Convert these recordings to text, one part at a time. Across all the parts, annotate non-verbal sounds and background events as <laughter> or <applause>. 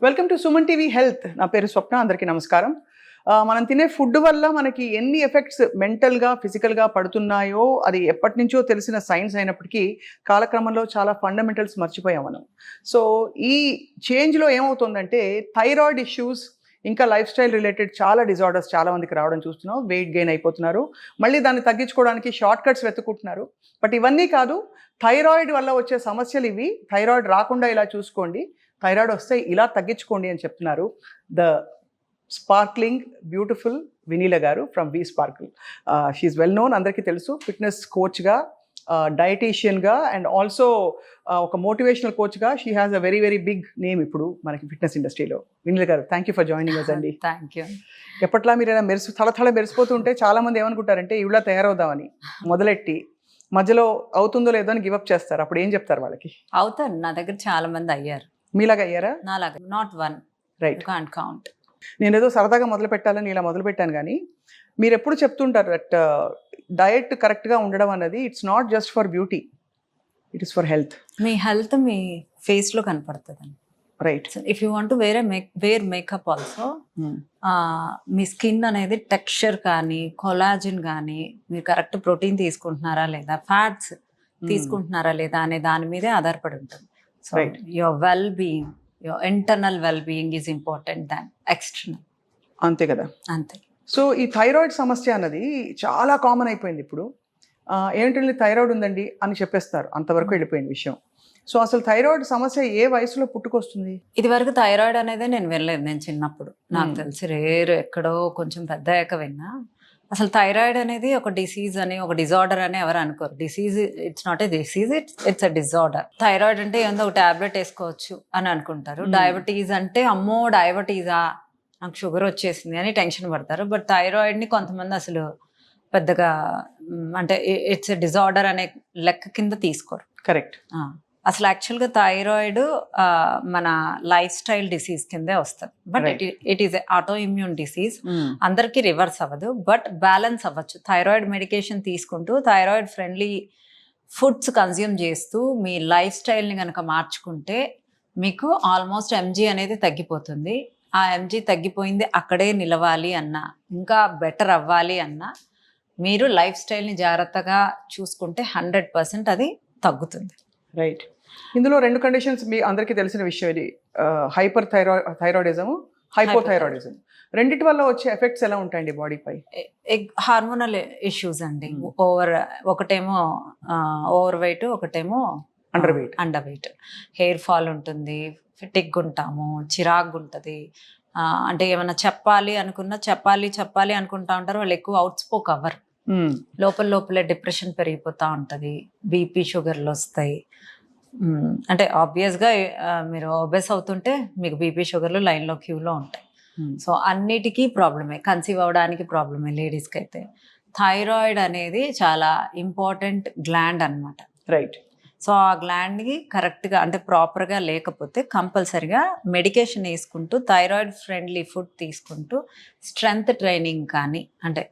Welcome to Suman TV health. నా పేరు స్వప్న అందరికీ నమస్కారం. మనం తినే ఫుడ్ వల్ల మనకి ఎన్ని ఎఫెక్ట్స్ మెంటల్గా ఫిజికల్గా పడుతున్నాయో అది ఎప్పటి నుంచో తెలిసిన సైన్స్ అయినప్పటికీ కాలక్రమంలో చాలా ఫండమెంటల్స్ మర్చిపోయాం మనం. సో ఈ చేంజ్లో ఏమవుతుందంటే థైరాయిడ్ ఇష్యూస్ ఇంకా లైఫ్ స్టైల్ రిలేటెడ్ చాలా డిజార్డర్స్ చాలా మందికి రావడం చూస్తున్నాం. వెయిట్ గెయిన్ అయిపోతున్నారు. మళ్ళీ దాన్ని తగ్గించుకోవడానికి షార్ట్ కట్స్ వెతుకుంటున్నారు బట్ ఇవన్నీ కాదు థైరాయిడ్ వల్ల వచ్చే సమస్యలు ఇవి. థైరాయిడ్ రాకుండా ఇలా చూసుకోండి. థైరాయిడ్ వస్తే ఇలా తగ్గించుకోండి అని చెప్తున్నారు. The sparkling beautiful Vineela garu from we sparkle she well known అందరికీ తెలుసు. ఫిట్నెస్ కోచ్గా డయటీషియన్గా అండ్ ఆల్సో ఒక మోటివేషనల్ కోచ్గా she has a very very big name ఇప్పుడు మనకి ఫిట్నెస్ ఇండస్ట్రీలో Vineela garu thank you for joining us అండి థ్యాంక్ యూ ఎప్పట్లా మీరు ఇలా మెరుసు తల తల మెరిసిపోతుంటే చాలా మంది ఏమనుకుంటారంటే ఇవిలా తయారవుదామని. మొదలెట్టి మధ్యలో అవుతుందో లేదో అని గివప్ చేస్తారు. అప్పుడు ఏం చెప్తారు వాళ్ళకి? అవుతారు. నా దగ్గర చాలా మంది అయ్యారు. మీలాగా అయ్యారా నాలాగా. Not one right can't count నేను ఏదో సరదాగా మొదలు పెట్టాలని ఇలా మొదలు పెట్టాను కానీ మీరు ఎప్పుడు చెప్తుంటారు దట్ డయట్ కరెక్ట్గా ఉండడం అన్నది it's not just for beauty it is for health me health మీ ఫేస్లో కనపడుతుంది రైట్ ఇఫ్ యూ వాంట్ వేరే మేక్ వేర్ మేకప్ ఆల్సో మీ స్కిన్ అనేది టెక్స్చర్ కానీ కొలాజిన్ కానీ మీరు కరెక్ట్ ప్రోటీన్ తీసుకుంటున్నారా లేదా ఫ్యాట్స్ తీసుకుంటున్నారా లేదా అనే దాని మీదే ఆధారపడి ఉంటుంది. So Right. Being your internal well being is important than external అంతే కదా. అంతే. సో ఈ థైరాయిడ్ సమస్య అన్నది చాలా కామన్ అయిపోయింది ఇప్పుడు. ఏంటంటే థైరాయిడ్ ఉందండి అని చెప్పేస్తారు. అంతవరకు వెళ్ళిపోయిన విషయం. సో అసలు థైరాయిడ్ సమస్య ఏ వయసులో పుట్టుకొస్తుంది? ఇది వరకు థైరాయిడ్ అనేది నేను వినలేదు నేను చిన్నప్పుడు. నాకు Hmm. తెలిసి రేరు ఎక్కడో కొంచెం పెద్ద విన్నా. అసలు థైరాయిడ్ అనేది ఒక డిసీజ్ అని ఒక డిజార్డర్ అని ఎవరు అనుకోరు. Disease it's not a disease it's it's a disorder thyroid అంటే ఏందో ఒక టాబ్లెట్ వేసుకోవచ్చు అని అనుకుంటారు. Hmm. డయాబెటీస్ అంటే అమ్మో డయాబెటీసా? నాకు షుగర్ వచ్చేసింది అని టెన్షన్ పడతారు. బట్ థైరాయిడ్ని కొంతమంది అసలు పెద్దగా అంటే ఇట్స్ ఎ డిజార్డర్ అనే లెక్క కింద తీసుకోరు. కరెక్ట్ అసలు యాక్చువల్గా థైరాయిడ్ మన లైఫ్ స్టైల్ డిసీజ్ కిందే వస్తుంది. But. It it is auto immune disease అందరికీ రివర్స్ అవ్వదు. బట్ బ్యాలెన్స్ అవ్వచ్చు. థైరాయిడ్ మెడికేషన్ తీసుకుంటూ థైరాయిడ్ ఫ్రెండ్లీ ఫుడ్స్ కన్జ్యూమ్ చేస్తూ మీ లైఫ్ స్టైల్ని కనుక మార్చుకుంటే మీకు ఆల్మోస్ట్ ఎంజీ అనేది తగ్గిపోతుంది. ఆ ఎంజీ తగ్గిపోయింది అక్కడే నిలవాలి అన్నా ఇంకా బెటర్ అవ్వాలి అన్నా మీరు లైఫ్ స్టైల్ని జాగ్రత్తగా చూసుకుంటే హండ్రెడ్ పర్సెంట్ అది తగ్గుతుంది. రైట్ ఇందులో రెండు కండిషన్స్ మీ అందరికీ తెలిసిన విషయం ఇది. Hyper thyroid thyroidism hypothyroidism. రెండిటి వల్ల వచ్చే ఎఫెక్ట్స్ ఎలా ఉంటాయండి బాడీపై? హార్మోనల్ ఇష్యూస్ అండి. Hmm. ఓవర్ ఒకటేమో ఓవర్ వెయిట్ ఒకటేమో under weight under weight hair fall ఉంటుంది ఫిటిక్ ఉంటాము చిరాకు ఉంటుంది. అంటే ఏమైనా చెప్పాలి అనుకున్నా చెప్పాలి చెప్పాలి అనుకుంటా ఉంటారు వాళ్ళు ఎక్కువ అవుట్ స్పోక్ అవ్వరు. లోపల లోపలే డిప్రెషన్ పెరిగిపోతూ ఉంటుంది. బీపీ షుగర్లు వస్తాయి. అంటే ఆబ్వియస్గా మీరు ఒబెస్ అవుతుంటే మీకు బీపీ షుగర్లు లైన్లో క్యూలో ఉంటాయి. సో అన్నిటికీ ప్రాబ్లమే. కన్సీవ్ అవ్వడానికి ప్రాబ్లమే లేడీస్కి అయితే. థైరాయిడ్ అనేది చాలా ఇంపార్టెంట్ గ్లాండ్ అన్నమాట. రైట్. సో ఆ గ్లాండ్కి కరెక్ట్గా అంటే ప్రాపర్గా లేకపోతే కంపల్సరిగా మెడికేషన్ వేసుకుంటూ థైరాయిడ్ ఫ్రెండ్లీ ఫుడ్ తీసుకుంటూ స్ట్రెంగ్త్ ట్రైనింగ్ కానీ అంటే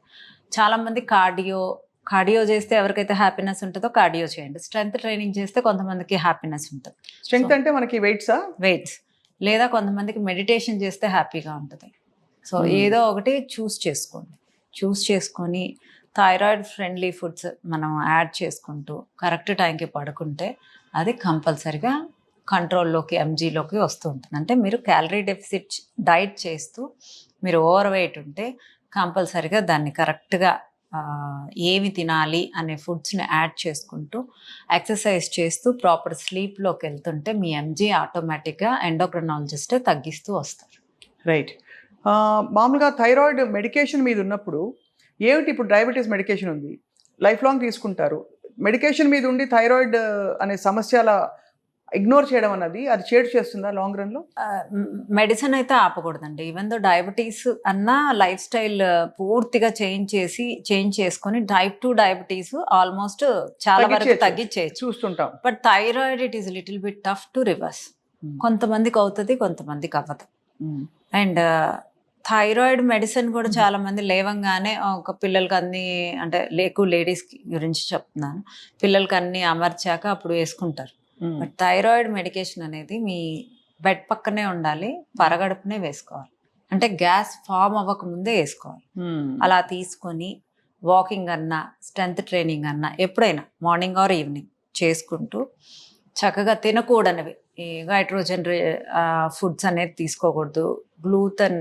చాలామంది కార్డియో కార్డియో చేస్తే ఎవరికైతే హ్యాపీనెస్ ఉంటుందో కార్డియో చేయండి. స్ట్రెంగ్త్ ట్రైనింగ్ చేస్తే కొంతమందికి హ్యాపీనెస్ ఉంటుంది. స్ట్రెంగ్త్ అంటే మనకి వెయిట్సా వెయిట్స్ లేదా కొంతమందికి మెడిటేషన్ చేస్తే హ్యాపీగా ఉంటుంది. So Hmm. ఏదో ఒకటి చూస్ చేసుకోండి. చూస్ చేసుకొని థైరాయిడ్ ఫ్రెండ్లీ ఫుడ్స్ మనం యాడ్ చేసుకుంటూ కరెక్ట్ టైంకి పడుకుంటే అది కంపల్సరిగా కంట్రోల్లోకి ఎంజీలోకి వస్తూ ఉంటుంది. అంటే మీరు క్యాలరీ డెఫిసిట్ డైట్ చేస్తూ మీరు ఓవర్ వెయిట్ ఉంటే కంపల్సరిగా దాన్ని కరెక్ట్గా ఏమి తినాలి అనే ఫుడ్స్ని యాడ్ చేసుకుంటూ ఎక్సర్సైజ్ చేస్తూ ప్రాపర్ స్లీప్లోకి వెళ్తుంటే మీ ఎంజీ ఆటోమేటిక్గా ఎండోక్రనాలజిస్టే తగ్గిస్తూ వస్తారు. రైట్. మామూలుగా థైరాయిడ్ మెడికేషన్ మీద ఉన్నప్పుడు ఏమిటి ఇప్పుడు డయాబెటీస్ మెడికేషన్ ఉంది? లైఫ్ లాంగ్ తీసుకుంటారు. మెడికేషన్ మీద ఉండి థైరాయిడ్ అనే సమస్య అలా ఇగ్నోర్ చేయడం అన్నది అది చేటు చేస్తుందా లాంగ్ రన్లో? మెడిసిన్ అయితే ఆపకూడదండి. ఈవెన్ దో డయాబెటీస్ అన్న లైఫ్ స్టైల్ పూర్తిగా చేంజ్ చేసి చేంజ్ చేసుకొని టైప్ టూ డయాబెటీస్ ఆల్మోస్ట్ చాలా వరకు తగ్గించేయచ్చు. తగ్గించేయచ్చు. చూస్తుంటాం. But thyroid it is little bit tough to reverse కొంతమందికి అవుతుంది కొంతమందికి అవ్వదు. అండ్ థైరాయిడ్ మెడిసిన్ కూడా చాలా మంది లేవంగానే ఒక పిల్లలకి అన్ని అంటే ఎక్కువ లేడీస్ గురించి చెప్తున్నాను. పిల్లలకి అన్ని అమర్చాక అప్పుడు వేసుకుంటారు. బట్ థైరాయిడ్ మెడికేషన్ అనేది మీ బెడ్ పక్కనే ఉండాలి పరగడుపునే వేసుకోవాలి. అంటే గ్యాస్ ఫామ్ అవ్వక ముందే వేసుకోవాలి. అలా తీసుకొని వాకింగ్ అన్నా స్ట్రెంత్ ట్రైనింగ్ అన్నా ఎప్పుడైనా మార్నింగ్ ఆర్ ఈవినింగ్ చేసుకుంటూ చక్కగా తినకూడనివి. హైడ్రోజన్ ఫుడ్స్ అనేది తీసుకోకూడదు. గ్లూటన్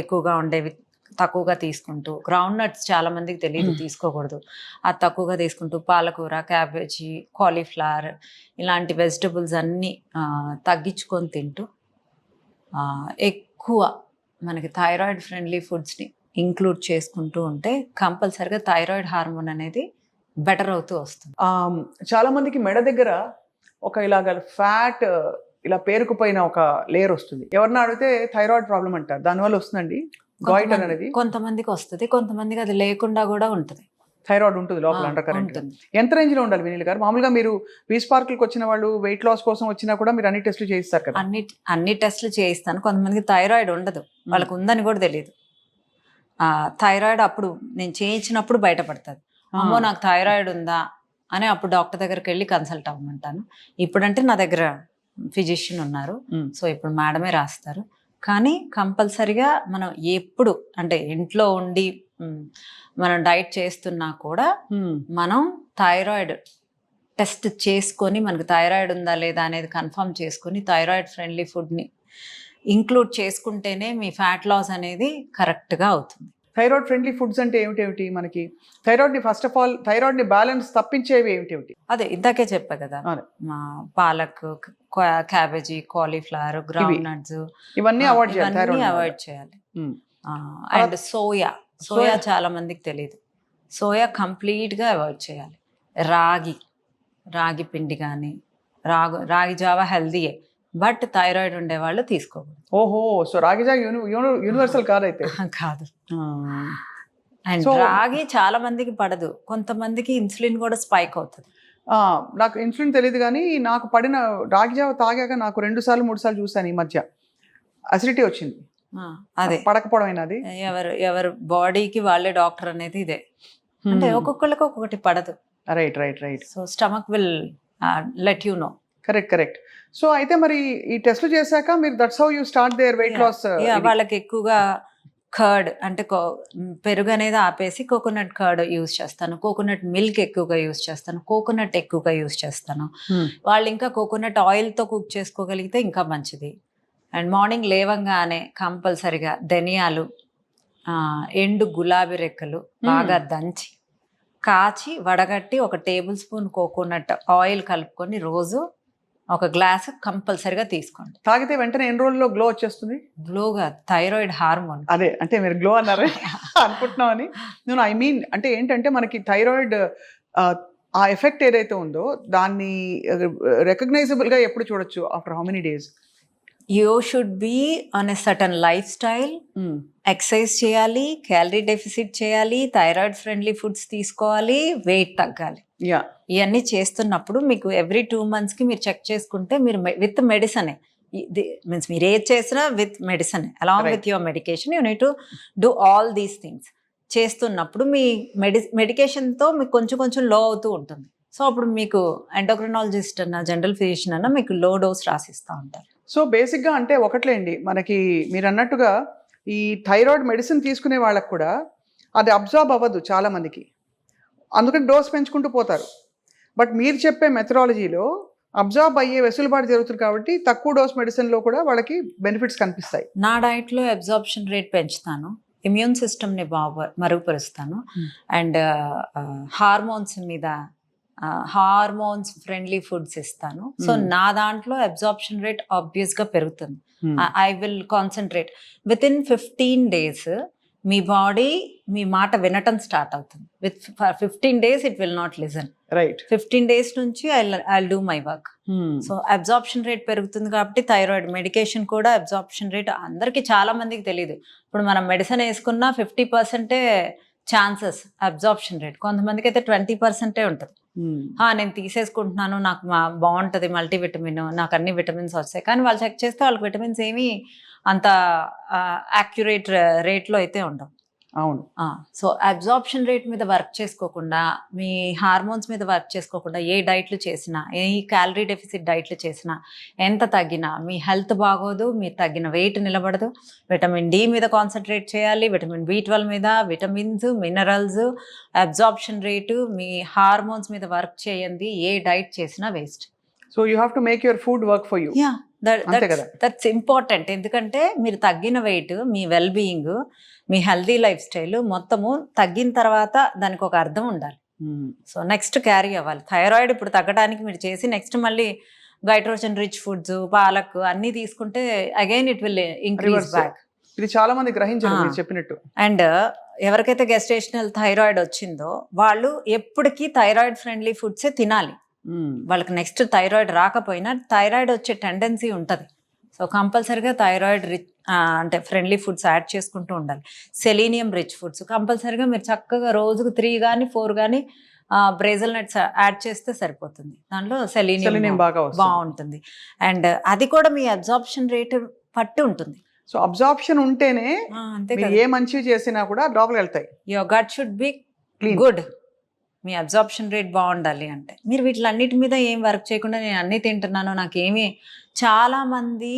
ఎక్కువగా ఉండేవి తక్కువగా తీసుకుంటూ గ్రౌండ్ నట్స్ చాలా మందికి తెలియదు. తీసుకోకూడదు. అది తక్కువగా తీసుకుంటూ పాలకూర క్యాబేజీ కాలీఫ్లవర్ ఇలాంటి వెజిటబుల్స్ అన్నీ తగ్గించుకొని తింటూ ఎక్కువ మనకి థైరాయిడ్ ఫ్రెండ్లీ ఫుడ్స్ని ఇంక్లూడ్ చేసుకుంటూ ఉంటే కంపల్సరిగా థైరాయిడ్ హార్మోన్ అనేది బెటర్ అవుతూ వస్తుంది. చాలా మందికి మెడ దగ్గర ఒక ఇలాగ ఫ్యాట్ ఇలా పేరుకుపోయిన ఒక లేయర్ వస్తుంది. ఎవరిని అడిగితే థైరాయిడ్ ప్రాబ్లం అంటారు. దానివల్ల వస్తుందండి? గాయిటర్ అనేది కొంతమందికి వస్తుంది కొంతమందికి అది లేకుండా కూడా ఉంటుంది. థైరాయిడ్ ఉంటుంది లోపల అండర్ కరెంట్ ఎంత రేంజ్లో ఉండాలి వినీల్ గారు? మామూలుగా మీరు పీస్ పార్కులకు వచ్చిన వాళ్ళు వెయిట్ లాస్ కోసం వచ్చినా కూడా మీరు అన్ని టెస్టులు చేయిస్తారు కదా? అన్ని అన్ని టెస్ట్లు చేయిస్తాను. కొంతమందికి థైరాయిడ్ ఉండదు. వాళ్ళకి ఉందని కూడా తెలియదు ఆ థైరాయిడ్ అప్పుడు నేను చేయించినప్పుడు బయటపడుతుంది. అమ్మో నాకు థైరాయిడ్ ఉందా అని అప్పుడు డాక్టర్ దగ్గరికి వెళ్ళి కన్సల్ట్ అవ్వమంటాను. ఇప్పుడంటే నా దగ్గర ఫిజిషియన్ ఉన్నారు. సో ఇప్పుడు మేడమే రాస్తారు. కానీ కంపల్సరిగా మనం ఎప్పుడు అంటే ఇంట్లో ఉండి మనం డైట్ చేస్తున్నా కూడా. మనం థైరాయిడ్ టెస్ట్ చేసుకొని మనకు థైరాయిడ్ ఉందా లేదా అనేది కన్ఫర్మ్ చేసుకొని థైరాయిడ్ ఫ్రెండ్లీ ఫుడ్ని ఇంక్లూడ్ చేసుకుంటేనే మీ ఫ్యాట్ లాస్ అనేది కరెక్ట్గా అవుతుంది థైరాయిడ్ ఫ్రెండ్లీ ఫుడ్స్ అంటే ఏమిటేమిటి మనకి? థైరాయిడ్ని ఫస్ట్ ఆఫ్ ఆల్ థైరాయిడ్ని బ్యాలెన్స్ తప్పించేవి ఏమిటేమిటి? అదే ఇందాకే చెప్పా కదా. పాలక్ క్యాబేజీ కాలీఫ్లవర్ గ్రౌండ్ నట్స్ ఇవన్నీ అవాయిడ్ చేయాలి అవాయిడ్ చేయాలి. And soya soya. చాలా మందికి తెలియదు సోయా కంప్లీట్గా అవాయిడ్ చేయాలి. రాగి రాగి పిండి కానీ రాగు రాగి జావా హెల్దీయే బట్ థైరాయిడ్ ఉండే వాళ్ళు తీసుకోకూడదు. ఓహో సో రాగిజా యూనివర్సల్ కాదైతే. కాదు. అండ్ రాగి చాలా మందికి పడదు. కొంతమందికి ఇన్సులిన్ కూడా స్పైక్ అవుతుంది. ఆ, నాకు ఇన్సులిన్ తెలియదు కానీ నాకు పడిన రాగి జావ తాగాక నాకు రెండు సార్లు మూడు సార్లు చూసాను ఈ మధ్య. అసిడిటీ వచ్చింది. అదే. పడకపోవడం ఎవరు ఎవరు బాడీకి వాళ్ళే డాక్టర్ అనేది ఇదే. అంటే ఒక్కొక్కరికి ఒక్కొక్కటి పడదు. Right right right so stomach will let you know. Correct correct. So అయితే మరి ఈ టెస్ట్లు చేశాక మీరు that's how you start their weight. Loss వాళ్ళకి ఎక్కువగా కర్డ్ అంటే పెరుగు అనేది ఆపేసి కోకోనట్ కర్డ్ యూస్ చేస్తాను. కోకోనట్ మిల్క్ ఎక్కువగా యూస్ చేస్తాను. కోకోనట్ ఎక్కువగా యూస్ చేస్తాను. వాళ్ళు ఇంకా కోకోనట్ ఆయిల్తో కుక్ చేసుకోగలిగితే ఇంకా మంచిది. అండ్ మార్నింగ్ లేవంగానే కంపల్సరిగా ధనియాలు ఎండు గులాబీ రెక్కలు బాగా దంచి కాచి వడగట్టి ఒక టేబుల్ స్పూన్ కోకోనట్ ఆయిల్ కలుపుకొని రోజు ఒక గ్లాస్ కంపల్సరిగా తీసుకోండి. తాగితే వెంటనే ఎన్ని రోజుల్లో గ్లో వచ్చేస్తుంది? గ్లోగా థైరాయిడ్ హార్మోన్ అదే అంటే మీరు గ్లో అన్నారు <laughs> అనుకుంటున్నామని. నేను ఐ మీన్ అంటే ఏంటంటే మనకి థైరాయిడ్ ఆ ఎఫెక్ట్ ఏదైతే ఉందో దాన్ని రికగ్నైజబుల్గా ఎప్పుడు చూడొచ్చు? After how many days you should be on a certain life style. Exercise చేయాలి క్యాలరీ డెఫిసిట్ చేయాలి థైరాయిడ్ ఫ్రెండ్లీ ఫుడ్స్ తీసుకోవాలి వెయిట్ తగ్గాలి. యా ఇవన్నీ చేస్తున్నప్పుడు మీకు ఎవ్రీ టూ మంత్స్కి మీరు చెక్ చేసుకుంటే మీరు విత్ మెడిసనే. మీన్స్ మీరు ఏది చేసినా with medicine. Along. With your medication you need to do all these things. చేస్తున్నప్పుడు మీ మెడి మెడికేషన్తో మీకు కొంచెం కొంచెం లో అవుతూ ఉంటుంది. సో అప్పుడు మీకు ఎండోక్రినాలజిస్ట్ అన్న జనరల్ ఫిజిషియన్ అన్న మీకు లో డోస్ రాసిస్తూ ఉంటారు. సో బేసిక్గా అంటే ఒకట్లేండి. మనకి మీరు అన్నట్టుగా ఈ థైరాయిడ్ మెడిసిన్ తీసుకునే వాళ్ళకు కూడా అది అబ్జార్బ్ అవ్వదు చాలా మందికి. అందుకని డోస్ పెంచుకుంటూ పోతారు. బట్ మీరు చెప్పే మెథడాలజీలో అబ్జార్బ్ అయ్యే వెసులుబాటు జరుగుతుంది కాబట్టి తక్కువ డోస్ మెడిసిన్లో కూడా వాళ్ళకి బెనిఫిట్స్ కనిపిస్తాయి. నా డైట్లో అబ్జార్ప్షన్ రేట్ పెంచుతాను. ఇమ్యూన్ సిస్టమ్ని బాగు మరుగుపరుస్తాను. అండ్ హార్మోన్స్ మీద హార్మోన్స్ ఫ్రెండ్లీ ఫుడ్స్ ఇస్తాను. So Hmm. నా దాంట్లో అబ్జార్ప్షన్ రేట్ ఆబ్వియస్గా పెరుగుతుంది. I will concentrate. Within fifteen days me body మీ మాట వినటం స్టార్ట్ అవుతుంది. With fifteen days it will not listen. Right fifteen days నుంచి I I do my work. So absorption rate పెరుగుతుంది కాబట్టి థైరాయిడ్ మెడికేషన్ కూడా అబ్జార్ప్షన్ రేట్ అందరికీ చాలా మందికి తెలియదు ఇప్పుడు మనం మెడిసిన్ వేసుకున్నా ఫిఫ్టీ పర్సెంటే ఛాన్సెస్ అబ్జార్ప్షన్ రేట్. కొంతమందికి అయితే ట్వంటీ పర్సెంట్ ఉంటుంది. "ఆ, Hmm. నేను తీసేసుకుంటున్నాను నాకు మా బాగుంటుంది మల్టీవిటమిన్ నాకు అన్ని విటమిన్స్ వస్తాయి. కానీ వాళ్ళు చెక్ చేస్తే వాళ్ళకి విటమిన్స్ ఏమీ అంత యాక్యురేట్ రేట్లో అయితే ఉండవు. అవును. సో అబ్జార్ప్షన్ రేట్ మీద వర్క్ చేసుకోకుండా మీ హార్మోన్స్ మీద వర్క్ చేసుకోకుండా ఏ డైట్లు చేసినా ఏ క్యాలరీ డెఫిసిట్ డైట్లు చేసినా ఎంత తగ్గినా మీ హెల్త్ బాగోదు మీరు తగ్గిన వెయిట్ నిలబడదు. విటమిన్ డి మీద కాన్సన్ట్రేట్ చేయాలి విటమిన్ బి ట్వెల్వ్ మీద విటమిన్స్ మినరల్స్ అబ్జార్ప్షన్ రేటు మీ హార్మోన్స్ మీద వర్క్ చేయండి ఏ డైట్ చేసినా waste. So you have to make your food work for you. That's important ఎందుకంటే మీరు తగ్గిన వెయిట్ మీ వెల్ బీయింగ్ మీ హెల్దీ లైఫ్ స్టైల్ మొత్తము తగ్గిన తర్వాత దానికి ఒక అర్థం ఉండాలి. సో నెక్స్ట్ క్యారీ అవ్వాలి. థైరాయిడ్ ఇప్పుడు తగ్గడానికి మీరు చేసి నెక్స్ట్ మళ్ళీ గైట్రోజన్ రిచ్ ఫుడ్స్ పాలక్ అన్నీ తీసుకుంటే again it will increase Reverse. Back ఇది చాలా మంది గ్రహించారు. మీరు చెప్పినట్టు. అండ్ ఎవరికైతే గెస్టేషనల్ థైరాయిడ్ వచ్చిందో వాళ్ళు ఎప్పటికీ థైరాయిడ్ ఫ్రెండ్లీ ఫుడ్సే తినాలి. వాళ్ళకి నెక్స్ట్ థైరాయిడ్ రాకపోయినా థైరాయిడ్ వచ్చే టెండెన్సీ ఉంటుంది. సో కంపల్సరీగా థైరాయిడ్ రిచ్ అంటే ఫ్రెండ్లీ ఫుడ్స్ యాడ్ చేసుకుంటూ ఉండాలి. సెలీనియం రిచ్ ఫుడ్స్ కంపల్సరీగా మీరు చక్కగా రోజుకు త్రీ కానీ ఫోర్ కానీ బ్రేజల్ నట్స్ యాడ్ చేస్తే సరిపోతుంది. దాంట్లో సెలీనియం బాగా బాగుంటుంది. అండ్ అది కూడా మీ అబ్జార్ప్షన్ రేట్ పట్టి ఉంటుంది. సో అబ్జార్ప్షన్ ఉంటేనే అంతే ఏ మంచి చేసినా కూడా లోపలికి వెళ్తాయి. Gut should be. గుడ్ మీ అబ్జార్ప్షన్ రేట్ బాగుండాలి అంటే. మీరు వీటిలన్నిటి మీద ఏం వర్క్ చేయకుండా నేను అన్ని తింటున్నాను నాకేమి చాలా మంది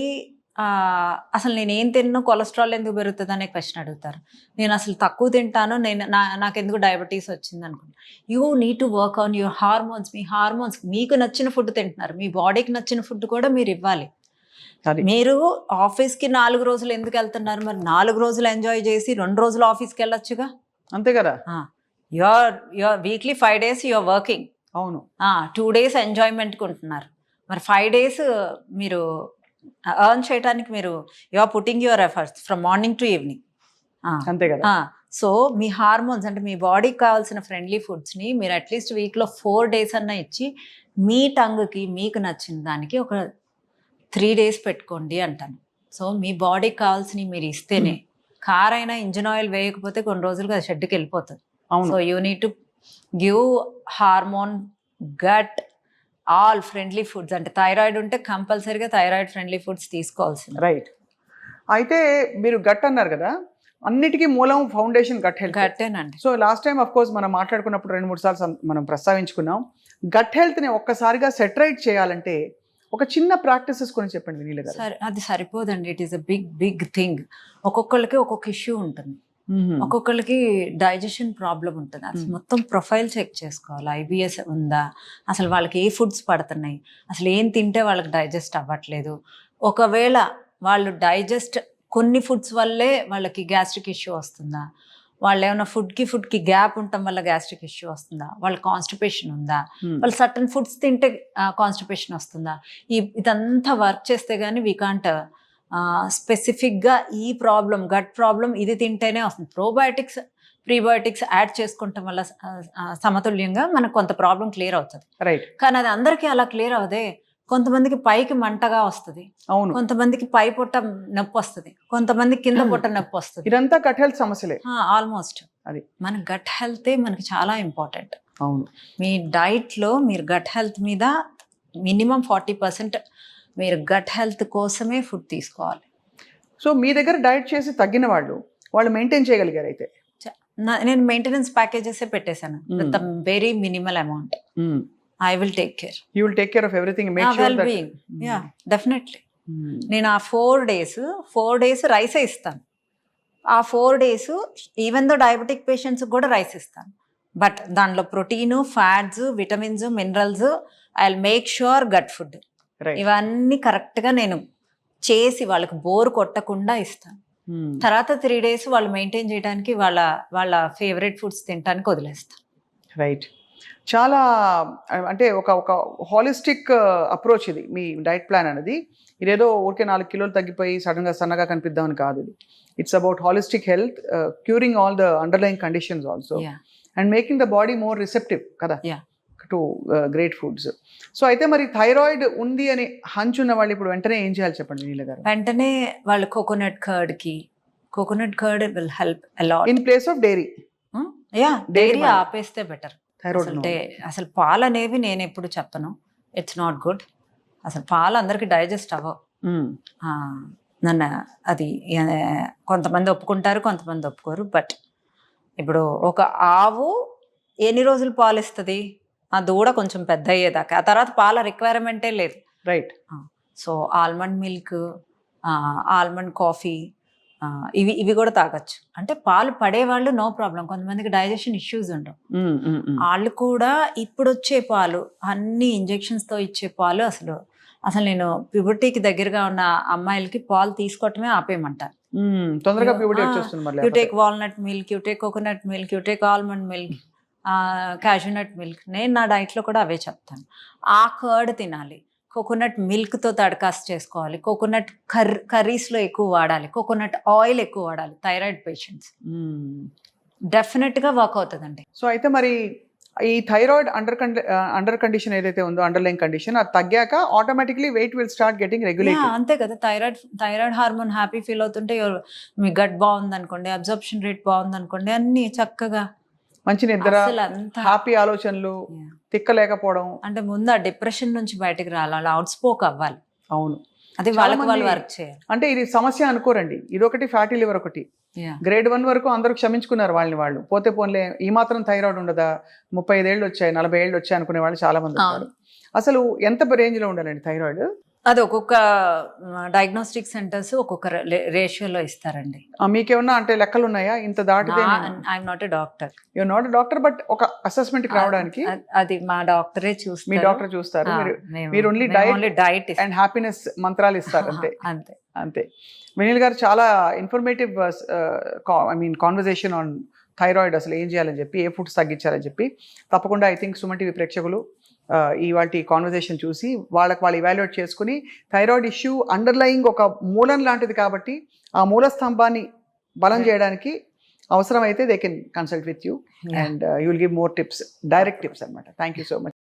ఆ, అసలు నేను ఏం తిన్నా కొలెస్ట్రాల్ ఎందుకు పెరుగుతుంది అనే క్వశ్చన్ అడుగుతారు. నేను అసలు తక్కువ తింటాను నేను నా నాకెందుకు డయాబెటీస్ వచ్చింది అనుకుంటా. You need to work on your hormones me hormones మీకు నచ్చిన ఫుడ్ తింటున్నారు. మీ బాడీకి నచ్చిన ఫుడ్ కూడా మీరు ఇవ్వాలి. మీరు ఆఫీస్కి నాలుగు రోజులు ఎందుకు వెళ్తున్నారు? మరి నాలుగు రోజులు ఎంజాయ్ చేసి రెండు రోజులు ఆఫీస్కి వెళ్ళొచ్చుగా? అంతే కదా? Your your weekly five days your working అవును. టూ డేస్ ఎంజాయ్మెంట్కి ఉంటున్నారు. మరి ఫైవ్ డేస్ మీరు ఎర్న్ చేయడానికి మీరు your putting your efforts from morning to evening అంతే కదా? సో మీ హార్మోన్స్ అంటే మీ బాడీకి కావాల్సిన ఫ్రెండ్లీ ఫుడ్స్ని మీరు అట్లీస్ట్ వీక్లో ఫోర్ డేస్ అన్న ఇచ్చి మీ టంగ్కి మీకు నచ్చిన దానికి ఒక త్రీ డేస్ పెట్టుకోండి అంటాను. సో మీ బాడీకి కావాల్సినవి మీరు ఇస్తేనే కార్ అయినా ఇంజిన్ ఆయిల్ వేయకపోతే కొన్ని రోజులుగా అది షెడ్కి వెళ్ళిపోతుంది. So you need to give hormone gut all friendly foods అంటే థైరాయిడ్ ఉంటే కంపల్సరీగా థైరాయిడ్ ఫ్రెండ్లీ ఫుడ్స్ తీసుకోవాల్సింది. రైట్. అయితే మీరు గట్ అన్నారు కదా అన్నిటికీ మూలం foundation gut health. గట్టేనండి. So last time of course మనం మాట్లాడుకున్నప్పుడు రెండు మూడు సార్లు మనం ప్రస్తావించుకున్నాం. గట్ హెల్త్ని ఒక్కసారిగా సెటరైట్ చేయాలంటే ఒక చిన్న ప్రాక్టీసెస్ కొన్ని చెప్పండి వినీల గారు. సరే అది సరిపోదండి. It is a big big thing. ఒక్కొక్కరికి ఒక్కొక్క ఇష్యూ ఉంటుంది. ఒక్కొక్కరికి డైజెషన్ ప్రాబ్లం ఉంటుంది. అసలు. మొత్తం ప్రొఫైల్ చెక్ చేసుకోవాలి. ఐబిఎస్ ఉందా? అసలు వాళ్ళకి ఏ ఫుడ్స్ పడుతున్నాయి? అసలు ఏం తింటే వాళ్ళకి డైజెస్ట్ అవ్వట్లేదు? ఒకవేళ వాళ్ళు డైజెస్ట్ కొన్ని ఫుడ్స్ వల్లే వాళ్ళకి గ్యాస్ట్రిక్ ఇష్యూ వస్తుందా? వాళ్ళు ఏమైనా ఫుడ్కి ఫుడ్కి గ్యాప్ ఉండటం వల్ల గ్యాస్ట్రిక్ ఇష్యూ వస్తుందా? వాళ్ళ కాన్స్టిపేషన్ ఉందా. వాళ్ళు సర్టన్ ఫుడ్స్ తింటే కాన్స్టిపేషన్ వస్తుందా? ఈ ఇదంతా వర్క్ చేస్తే కానీ వీ కాంట్ స్పెసిఫిక్గా ఈ ప్రాబ్లం గట్ ప్రాబ్లం ఇది తింటేనే వస్తుంది. ప్రోబయోటిక్స్ ప్రీబయోటిక్స్ యాడ్ చేసుకుంటాం వల్ల సమతుల్యంగా మనకు కొంత ప్రాబ్లం క్లియర్ అవుతుంది. రైట్. కానీ అది అందరికీ అలా క్లియర్ అవదే కొంతమందికి పైకి మంటగా వస్తుంది. అవును. కొంతమందికి పై పొట్ట నొప్పి వస్తుంది. కొంతమందికి కింద పొట్ట నొప్పి వస్తుంది. ఇదంతా గట్ హెల్త్ సమస్యలే. ఆల్మోస్ట్. అది. మన గట్ హెల్తే మనకి చాలా ఇంపార్టెంట్. అవును. మీ డైట్లో మీరు గట్ హెల్త్ మీద మినిమం ఫార్టీ పర్సెంట్ మీరు గట్ హెల్త్ కోసమే ఫుడ్ తీసుకోవాలి. సో మీ దగ్గర డైట్ చేసి తగ్గిన వాళ్ళు వాళ్ళు మెయింటైన్ చేయగలిగారు అయితే? నేను మెయింటెనెన్స్ ప్యాకేజెస్ పెట్టేశాను. With very minimal amount I will take care you will take care of everything make well sure being yeah definitely నేను ఆ ఫోర్ డేస్ ఫోర్ డేస్ రైసే ఇస్తాను. ఆ four days even though diabetic patients కూడా rice ఇస్తాను. But దాంట్లో protein fats vitamins minerals I make sure gut food ఇవన్నీ కరెక్ట్గా నేను చేసి వాళ్ళకి బోర్ కొట్టకుండా ఇస్తాను. తర్వాత త్రీ డేస్ వాళ్ళు మెయింటైన్ చేయడానికి వాళ్ళ వాళ్ళ ఫేవరెట్ ఫుడ్స్ తినడానికి వదిలేస్తాను. రైట్ చాలా అంటే ఒక ఒక హాలిస్టిక్ అప్రోచ్ ఇది మీ డైట్ ప్లాన్ అనేది. ఇదేదో ఊరికే నాలుగు కిలోలు తగ్గిపోయి సడన్గా సన్నగా కనిపిద్దామని కాదు ఇది. It's about holistic health curing all the underline conditions also. And making the body more receptive కదా. టు గ్రేట్ ఫుడ్స్ సో అయితే మరి థైరాయిడ్ ఉంది అని హంచ్ ఉన్న వాళ్ళు ఇప్పుడు వెంటనే ఏం చేయాలి చెప్పండి నీల గారు? వెంటనే వాళ్ళు coconut కర్డ్కి coconut curd will help a lot in place of dairy yeah dairy. ఆపేస్తే బెటర్ థైరాయిడ్ అసలు డే- అసలు పాలు అనేవి నేను ఎప్పుడు చెప్పను. ఇట్స్ నాట్ గుడ్ అసలు పాలు అందరికి డైజెస్ట్ అవ్వవు. ఆ, నన్ను అది కొంతమంది ఒప్పుకుంటారు కొంతమంది ఒప్పుకోరు. బట్ ఇప్పుడు ఒక ఆవు ఎన్ని రోజులు పాలు ఇస్తుంది ఆ దూడ కొంచెం పెద్ద అయ్యేదాకా ఆ తర్వాత పాల రిక్వైర్మెంటే లేదు. Right so almond milk almond coffee ఇవి ఇవి కూడా తాగొచ్చు. అంటే పాలు పడేవాళ్ళు నో ప్రాబ్లం కొంతమందికి డైజెషన్ ఇష్యూస్ ఉండవు. వాళ్ళు కూడా ఇప్పుడు వచ్చే పాలు అన్ని injections తో ఇచ్చే పాలు అసలు అసలు నేను ప్యూబర్టీకి దగ్గరగా ఉన్న అమ్మాయిలకి పాలు తీసుకోవటమే ఆపేయమంటారు తొందరగా you take walnut milk you take coconut milk you take almond milk cashew nut milk నేను నా డైట్లో కూడా అవే చెప్తాను. ఆ కర్డ్ తినాలి. కోకోనట్ మిల్క్తో తడకాస్ చేసుకోవాలి. కోకోనట్ కర్ కర్రీస్లో ఎక్కువ వాడాలి. కోకోనట్ ఆయిల్ ఎక్కువ వాడాలి. థైరాయిడ్ పేషెంట్స్ డెఫినెట్గా వర్క్ అవుతుందండి. సో అయితే మరి ఈ థైరాయిడ్ అండర్ అండర్ కండిషన్ ఏదైతే ఉందో అండర్లైన్ కండిషన్ అది తగ్గాక automatically weight will start getting Yeah, regulated అంతే కదా. Thyroid thyroid hormone happy feel అవుతుంటే మీ గట్ బాగుంది అనుకోండి అబ్జర్ప్షన్ రేట్ బాగుంది అనుకోండి అన్ని చక్కగా మంచి నిద్ర హ్యాపీ ఆలోచనలు Yeah. తిక్క లేకపోవడం అంటే ముందు ఆ డిప్రెషన్ నుంచి బయటకు రావాలి అవుట్ స్పోక్ అవ్వాలి. అవును. అది వాళ్ళకి వాళ్ళు వర్క్ చేయాలి. అంటే ఇది సమస్య అనుకోరండి. ఇదొకటి ఫ్యాటీ లివర్ ఒకటి. గ్రేడ్ వన్ వరకు అందరూ క్షమించుకున్నారు వాళ్ళని వాళ్ళు. పోతే పోన్లే ఈ మాత్రం థైరాయిడ్ ఉండదా? ముప్పై ఐదేళ్ళు వచ్చాయి నలభై ఏళ్ళు వచ్చాయి అనుకునే వాళ్ళు చాలా మంది ఉన్నారు. అసలు ఎంత రేంజ్లో ఉండాలండి థైరాయిడ్ అది ఒక్కొక్క డయాగ్నోస్టిక్ సెంటర్స్ ఒక్కొక్క రేషియోలో ఇస్తారండి. మీకేమన్నా అంటే లెక్కలు ఉన్నాయా ఇంత దాటితే I'm not a doctor you not doctor but ఒక అసెస్మెంట్కి రావడానికి అది మా డాక్టరే మీ చూస్తారు డాక్టర్ చూస్తారు. మీరు only diet ఇస్తాం. అండ్ హ్యాపీనెస్ మంత్రాలు ఇస్తారు <laughs> అంతే. అంతే. అంతే. వినీల్ గారు చాలా informative I mean conversation on thyroid అసలు ఏం చేయాలని చెప్పి ఏ ఫుడ్స్ తగ్గించాలని చెప్పి. తప్పకుండా ఐ థింక్ సుమన్ టీవీ ప్రేక్షకులు ఇవాళ కాన్వర్జేషన్ చూసి వాళ్ళకి వాళ్ళు ఇవాల్యుయేట్ చేసుకుని థైరాయిడ్ ఇష్యూ అండర్లయింగ్ ఒక మూలం లాంటిది కాబట్టి ఆ మూల స్తంభాన్ని బలం చేయడానికి అవసరమైతే they can consult with you. And you will give more tips direct tips అనమాట థ్యాంక్ యూ సో మచ్